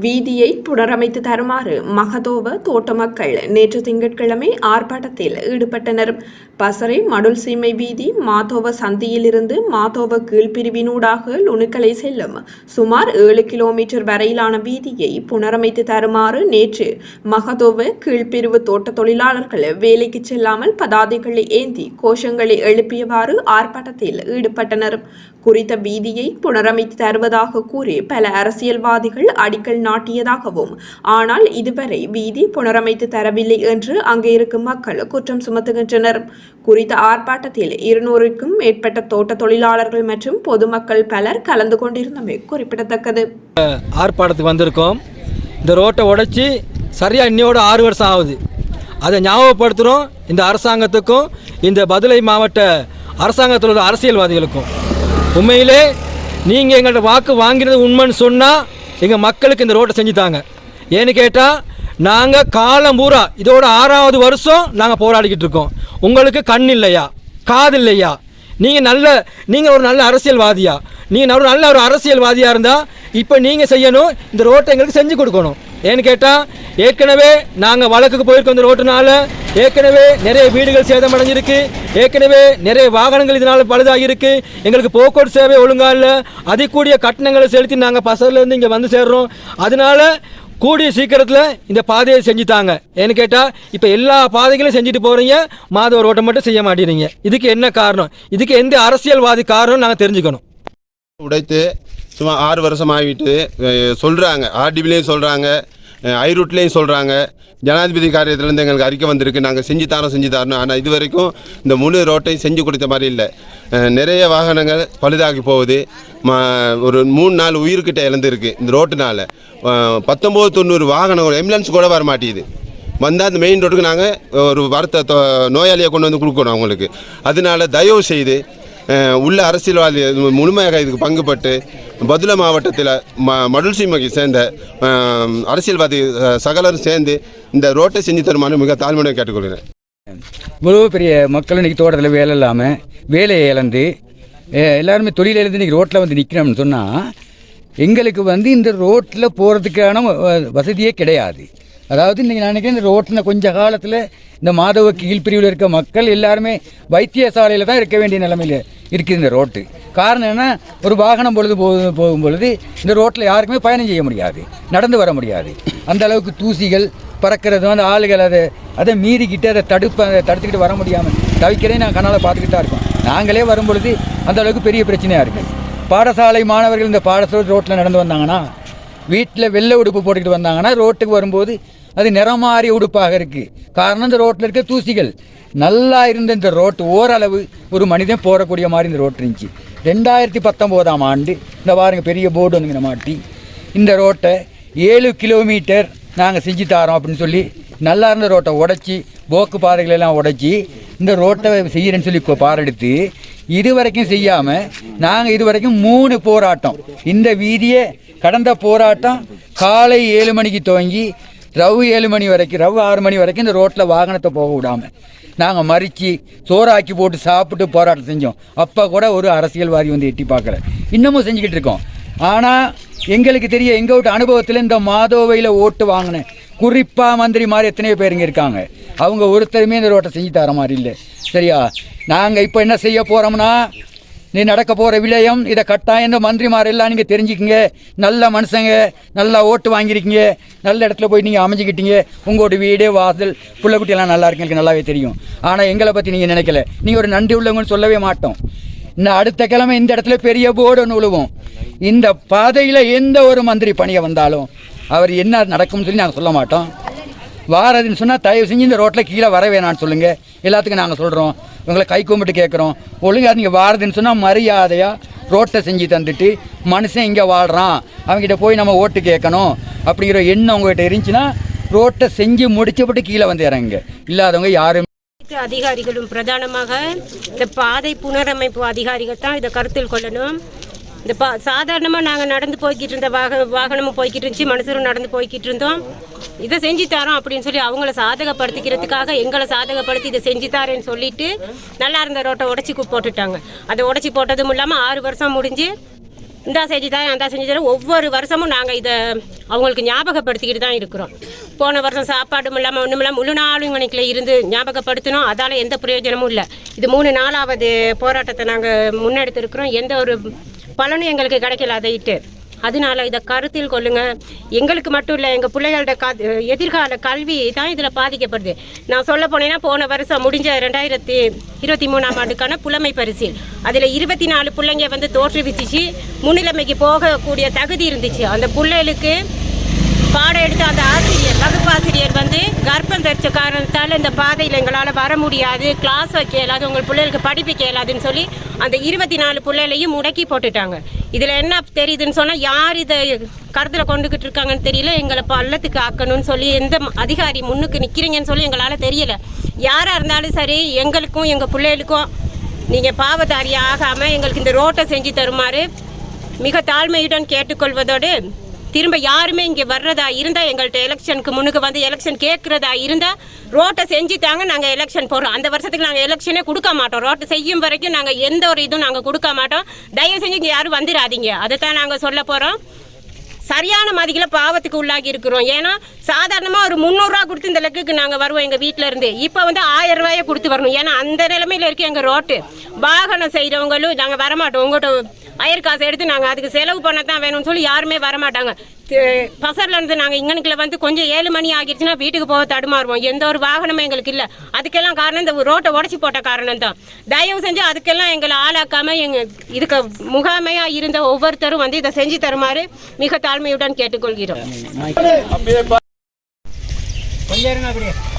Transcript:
வீதியை புனரமைத்து தருமாறு மகதோவ தோட்ட மக்கள் நேற்று திங்கட்கிழமை ஆர்ப்பாட்டத்தில் ஈடுபட்டனர். பசறை மடுல் சீமை வீதி மாதோவ சந்தியிலிருந்து மாதோவ கீழ்பிரிவினூடாக லுணுக்களை செல்லும் சுமார் ஏழு கிலோமீட்டர் வரையிலான வீதியை புனரமைத்து தருமாறு நேற்று மகதோவ கீழ்பிரிவு தோட்ட தொழிலாளர்கள் வேலைக்கு செல்லாமல் பதாதைகளை ஏந்தி கோஷங்களை எழுப்பியவாறு ஆர்ப்பாட்டத்தில் ஈடுபட்டனர். குறித்த வீதியை புனரமைத்து தருவதாக கூறி பல அரசியல்வாதிகள் அடிக்கல் நாட்டியதாகவும் ஆனால் இதுவரை வீதி புனரமைத்து தரவில்லை என்று அங்கே இருக்கும் மக்கள் குற்றம் சுமத்துகின்றனர். குறித்த ஆர்ப்பாட்டத்தில் இருநூறுக்கும் மேற்பட்ட தோட்ட தொழிலாளர்கள் மற்றும் பொதுமக்கள் பலர் கலந்து கொண்டிருந்தமை குறிப்பிடத்தக்கது. ஆர்ப்பாட்டத்துக்கு வந்திருக்கோம். இந்த ரோட்டை உடைச்சி சரியாக இன்னையோட ஆறு வருஷம் ஆகுது. அதை ஞாபகப்படுத்துகிறோம் இந்த அரசாங்கத்துக்கும் இந்த பதுளை மாவட்ட அரசாங்கத்தில் உள்ள அரசியல்வாதிகளுக்கும். உண்மையிலே நீங்கள் எங்கள்கிட்ட வாக்கு வாங்கினது உண்மைன்னு சொன்னால் எங்கள் மக்களுக்கு இந்த ரோட்டை செஞ்சு தாங்க. ஏன்னு கேட்டால் நாங்கள் காலம் பூரா இதோட ஆறாவது வருஷம் நாங்கள் போராடிக்கிட்டு இருக்கோம். உங்களுக்கு கண் இல்லையா? காது இல்லையா? நீங்கள் நல்ல நீங்கள் ஒரு நல்ல அரசியல்வாதியா? நீங்கள் ஒரு நல்ல ஒரு அரசியல்வாதியாக இருந்தால் இப்போ நீங்கள் செய்யணும் இந்த ரோட்டை எங்களுக்கு செஞ்சு கொடுக்கணும். ஏன்னு கேட்டால் ஏற்கனவே நாங்கள் வழக்குக்கு போயிருக்கோம் இந்த ரோட்டுனால ஏற்கனவே நிறைய வீடுகள் சேதமடைஞ்சிருக்கு ஏற்கனவே நிறைய வாகனங்கள் இதனால் பழுதாகிருக்கு எங்களுக்கு போக்குவரத்து சேவை ஒழுங்காக இல்லை அதிகூடிய கட்டணங்களை செலுத்தி நாங்கள் பசங்கள்லேருந்து இங்கே வந்து சேர்றோம். அதனால கூடிய சீக்கிரத்தில் இந்த பாதையை செஞ்சுட்டாங்க. ஏன்னு கேட்டால் இப்போ எல்லா பாதைகளும் செஞ்சுட்டு போகிறீங்க மாதவ ரோட்டை மட்டும் செய்ய மாட்டேறீங்க இதுக்கு என்ன காரணம்? இதுக்கு எந்த அரசியல்வாதி காரணம் நாங்கள் தெரிஞ்சுக்கணும். உடைத்து சும்மா ஆறு வருஷம் ஆகிட்டு சொல்கிறாங்க ஆர்டிபிலையும் சொல்கிறாங்க ஐரூட்லேயும் சொல்கிறாங்க ஜனாதிபதி காரியத்திலேருந்து எங்களுக்கு அறிக்கை வந்திருக்கு. நாங்கள் செஞ்சு தரோம் செஞ்சு தரணும் ஆனால் இது வரைக்கும் இந்த முழு ரோட்டையும் செஞ்சு கொடுத்த மாதிரி இல்லை. நிறைய வாகனங்கள் பழுதாகி போகுது. ம ஒரு மூணு நாலு உயிர்கிட்ட இழந்திருக்கு இந்த ரோட்டுனால். பத்தொம்போது தொண்ணூறு வாகனங்கள் ஆம்புலன்ஸ் கூட வர மாட்டேங்குது வந்தால் அந்த மெயின் ரோட்டுக்கு நாங்கள் ஒரு வார்த்தை தொ- நோயாளியை கொண்டு வந்து கொடுக்கணும் அவங்களுக்கு. அதனால தயவு செய்து உள்ள அரசியல்வாதி முழுமையாக இதுக்கு பங்குபட்டு பதுல மாவட்டத்தில் ம மடுல் சீமைக்கு சேர்ந்த அரசியல்வாதி சகலரும் சேர்ந்து இந்த ரோட்டை செஞ்சு தருமாறு மிக தாழ்மையாக கேட்டுக்கொள்கிறேன். இவ்வளோ பெரிய மக்கள் இன்றைக்கி தோட்டத்தில் வேலை இல்லாமல் வேலையை இழந்து எல்லாருமே தொழில் இழந்து இன்றைக்கி ரோட்டில் வந்து நிற்கிறோம்னு சொன்னால் எங்களுக்கு வந்து இந்த ரோட்டில் போகிறதுக்கான வ- வசதியே கிடையாது. அதாவது இன்றைக்கி நான் நினைக்கிறேன் இந்த ரோட்டில் கொஞ்ச காலத்தில் இந்த மாதவ கீழ்பிரிவில் இருக்க மக்கள் எல்லாருமே வைத்தியசாலையில் தான் இருக்க வேண்டிய நிலைமையில் இருக்குது இந்த ரோட்டு. காரணம் என்ன ஒரு வாகனம் பொழுது போ போகும் பொழுது இந்த ரோட்டில் யாருக்குமே பயணம் செய்ய முடியாது நடந்து வர முடியாது. அந்த அளவுக்கு தூசிகள் பறக்கிறது வந்து ஆளுகள் அதை அதை மீறிக்கிட்டு அதை தடுப்ப அதை தடுத்துக்கிட்டு வர முடியாமல் தவிக்கிறதே நான் கண்ணால் பார்த்துக்கிட்டு தான் இருக்கோம். நாங்களே வரும் பொழுது அந்த அளவுக்கு பெரிய பிரச்சனையாக இருக்குது பாடசாலை மாணவர்கள் இந்த பாடசாலை ரோட்டில் நடந்து வந்தாங்கன்னா வீட்டில் வெள்ளை உடுப்பு போட்டுக்கிட்டு வந்தாங்கன்னா ரோட்டுக்கு வரும்போது அது நிறமாறிய உடுப்பாக இருக்குது காரணம் இந்த ரோட்டில் இருக்க தூசிகள். நல்லா இருந்த இந்த ரோட்டு ஓரளவு ஒரு மனிதன் போகக்கூடிய மாதிரி இந்த ரோட்டு இருந்துச்சு. ரெண்டாயிரத்தி பத்தொம்போதாம் ஆண்டு இந்த பாருங்கள் பெரிய போர்டு வந்துங்க மாட்டி இந்த ரோட்டை ஏழு கிலோமீட்டர் நாங்கள் செஞ்சு தரோம் அப்படின்னு சொல்லி நல்லா இருந்த ரோட்டை உடைச்சி போக்கு பாதைகளை எல்லாம் இந்த ரோட்டை செய்கிறேன்னு சொல்லி இப்போ பாரெடுத்து இது வரைக்கும் செய்யாமல் நாங்கள் இது வரைக்கும் மூணு போராட்டம். இந்த வீதியை கடந்த போராட்டம் காலை ஏழு மணிக்கு துவங்கி ரவு ஏழு மணி வரைக்கும் ரவு ஆறு மணி வரைக்கும் இந்த ரோட்டில் வாகனத்தை போக விடாமல் நாங்கள் மறித்து சோறாக்கி போட்டு சாப்பிட்டு போராட்டம் செஞ்சோம். அப்போ கூட ஒரு அரசியல்வாதி வந்து எட்டி பார்க்கல. இன்னமும் செஞ்சுக்கிட்டு இருக்கோம். ஆனால் எங்களுக்கு தெரிய எங்கள் வீட்டு அனுபவத்தில் இந்த மாதோவையில் ஓட்டு வாங்கினேன் குறிப்பாக மந்திரி மாதிரி எத்தனையோ பேர் இங்கே இருக்காங்க. அவங்க ஒருத்தருமே இந்த ரோட்டை செஞ்சு தர மாதிரி இல்லை. சரியா? நாங்கள் இப்போ என்ன செய்ய போகிறோம்னா நீ நடக்க போகிற விடயம் இதை கட்டாயம் இந்த மந்திரிமார் எல்லாம் நீங்கள் தெரிஞ்சுக்கிங்க. நல்ல மனுஷங்க நல்லா ஓட்டு வாங்கியிருக்கீங்க. நல்ல இடத்துல போய் நீங்கள் அமைஞ்சிக்கிட்டீங்க. உங்களோட வீடு வாசல் பிள்ளைக்குட்டியெல்லாம் நல்லா இருக்கு எனக்கு நல்லாவே தெரியும். ஆனால் எங்களை பற்றி நீங்கள் நினைக்கல. நீங்கள் ஒரு நன்றி உள்ளவங்கன்னு சொல்லவே மாட்டோம். இன்னும் அடுத்த கிழமை இந்த இடத்துல பெரிய போர்டு ஒன்று விழுவோம் இந்த பாதையில் எந்த ஒரு மந்திரி பணியை வந்தாலும் அவர் என்ன நடக்கும்னு சொல்லி நாங்கள் சொல்ல மாட்டோம். வாரதுன்னு சொன்னால் தயவு செஞ்சு இந்த ரோட்டில் கீழே வர வேணாம்னு சொல்லுங்கள் எல்லாத்துக்கும் நாங்கள் சொல்கிறோம் உங்களை கை கும்பிட்டு கேட்குறோம் ஒழுங்கா நீங்கள் வாரதுன்னு சொன்னால் மரியாதையாக ரோட்டை செஞ்சு தந்துட்டு மனுஷன் இங்கே வாழ்கிறான் அவங்ககிட்ட போய் நம்ம ஓட்டு கேட்கணும். அப்படிங்கிற எண்ணம் உங்ககிட்ட இருந்துச்சுன்னா ரோட்டை செஞ்சு முடிச்சப்பட்டு கீழே வந்து இறங்குங்க. இல்லாதவங்க யாரும் அதிகாரிகளும் பிரதானமாக இந்த பாதை புனரமைப்பு அதிகாரிகள் தான் இதை கருத்தில் கொள்ளணும். இந்த பா சாதாரணமாக நாங்கள் நடந்து போய்கிட்டு இருந்த வாக வாகனமும் போய்கிட்டு இருந்துச்சு மனுஷரும் நடந்து போய்கிட்டு இருந்தோம். இதை செஞ்சு தரோம் அப்படின்னு சொல்லி அவங்கள சாதகப்படுத்திக்கிறதுக்காக எங்களை சாதகப்படுத்தி இதை செஞ்சு தரேன்னு சொல்லிட்டு நல்லா இருந்த ரோட்டை உடச்சி போட்டுட்டாங்க. அதை உடச்சி போட்டதும் இல்லாமல் ஆறு வருஷம் முடிஞ்சு இந்தா செஞ்சு தரேன் அந்த செஞ்சு தரேன் ஒவ்வொரு வருஷமும் நாங்கள் இதை அவங்களுக்கு ஞாபகப்படுத்திக்கிட்டு தான் இருக்கிறோம். போன வருஷம் சாப்பாடும் இல்லாமல் ஒன்றும் இல்லாமல் முழு நாளும் மணிக்கில் இருந்து ஞாபகப்படுத்தினோம். அதால் எந்த பிரயோஜனமும் இல்லை. இது மூணு நாளாவது போராட்டத்தை நாங்கள் முன்னெடுத்திருக்கிறோம். எந்த ஒரு பலனும் எங்களுக்கு கிடைக்கல அதை இட்டு அதனால இதை கருத்தில் கொள்ளுங்க. எங்களுக்கு மட்டும் இல்லை எங்கள் பிள்ளைகளோட க எதிர்கால கல்வி தான் இதில் பாதிக்கப்படுது. நான் சொல்ல போனேன்னா போன வருஷம் முடிஞ்ச ரெண்டாயிரத்தி இருபத்தி மூணாம் ஆண்டுக்கான புலமை பரிசில். அதில் இருபத்தி நாலு பிள்ளைங்க வந்து தோற்றுவிச்சிச்சு. முன்னிலைமைக்கு போகக்கூடிய தகுதி இருந்துச்சு. அந்த பிள்ளைகளுக்கு பாடம் எடுத்த அந்த ஆசிரியர் வகுப்பாசிரியர் வந்து கர்ப்பம் தரிச்ச காரணத்தால் இந்த பாதையில் எங்களால் வர முடியாது கிளாஸ் வைக்க இயலாது உங்கள் பிள்ளைகளுக்கு படிப்பிக்க இயலாதுன்னு சொல்லி அந்த இருபத்தி நாலு பிள்ளைகளையும் முடக்கி போட்டுட்டாங்க. இதில் என்ன தெரியுதுன்னு சொன்னால் யார் இதை கருத்தில் கொண்டுக்கிட்டு இருக்காங்கன்னு தெரியல எங்களை பள்ளத்துக்கு ஆக்கணும்னு சொல்லி எந்த அதிகாரி முன்னுக்கு நிற்கிறீங்கன்னு சொல்லி எங்களால் தெரியலை. யாராக இருந்தாலும் சரி எங்களுக்கும் எங்கள் பிள்ளைகளுக்கும் நீங்கள் பாவதாரியாக ஆகாமல் எங்களுக்கு இந்த ரோட்டை செஞ்சு தருமாறு மிக தாழ்மையுடன் கேட்டுக்கொள்வதோடு திரும்ப யாருமே இங்கே வர்றதா இருந்தால் எங்கள்கிட்ட எலெக்ஷனுக்கு முன்னுக்கு வந்து எலெக்ஷன் கேட்குறதா இருந்தால் ரோட்டை செஞ்சு தாங்க நாங்கள் எலெக்ஷன் போடுறோம். அந்த வருஷத்துக்கு நாங்கள் எலெக்ஷனே கொடுக்க மாட்டோம். ரோட்டை செய்யும் வரைக்கும் நாங்கள் எந்த ஒரு இதுவும் நாங்கள் கொடுக்க மாட்டோம். தயவு செஞ்சு இங்கே யாரும் வந்துடாதீங்க. அதை தான் நாங்கள் சொல்ல போகிறோம் சரியான மதிக்கில் பாவத்துக்கு உள்ளாகி இருக்கிறோம். ஏன்னா சாதாரணமாக ஒரு முந்நூறுரூவா கொடுத்து இந்த லெக்குக்கு நாங்கள் வருவோம் எங்கள் வீட்டில் இருந்து. இப்போ வந்து ஆயிரம் ரூபாயை கொடுத்து வரணும். ஏன்னா அந்த நிலைமையில இருக்கு எங்கள் ரோட்டு. வாகனம் செய்கிறவங்களும் நாங்கள் வரமாட்டோம். உங்கள்கிட்ட அயர் காசு எடுத்து நாங்கள் அதுக்கு செலவு பண்ண தான் வேணும்னு சொல்லி யாருமே வரமாட்டாங்க. பசரில் இருந்து நாங்கள் இங்கனுக்குள்ள வந்து கொஞ்சம் ஏழு மணி ஆகிடுச்சுன்னா வீட்டுக்கு போக தடுமாறுவோம். எந்த ஒரு வாகனமும் எங்களுக்கு இல்லை. அதுக்கெல்லாம் காரணம் இந்த ரோட்டை உடச்சி போட்ட காரணம் தான். தயவு செஞ்சு அதுக்கெல்லாம் எங்களை ஆளாக்காம எங்க இதுக்கு முகாமையாக இருந்த ஒவ்வொருத்தரும் வந்து இதை செஞ்சு தருமாறு மிக தாழ்மையுடன் கேட்டுக்கொள்கிறோம். கொஞ்சம்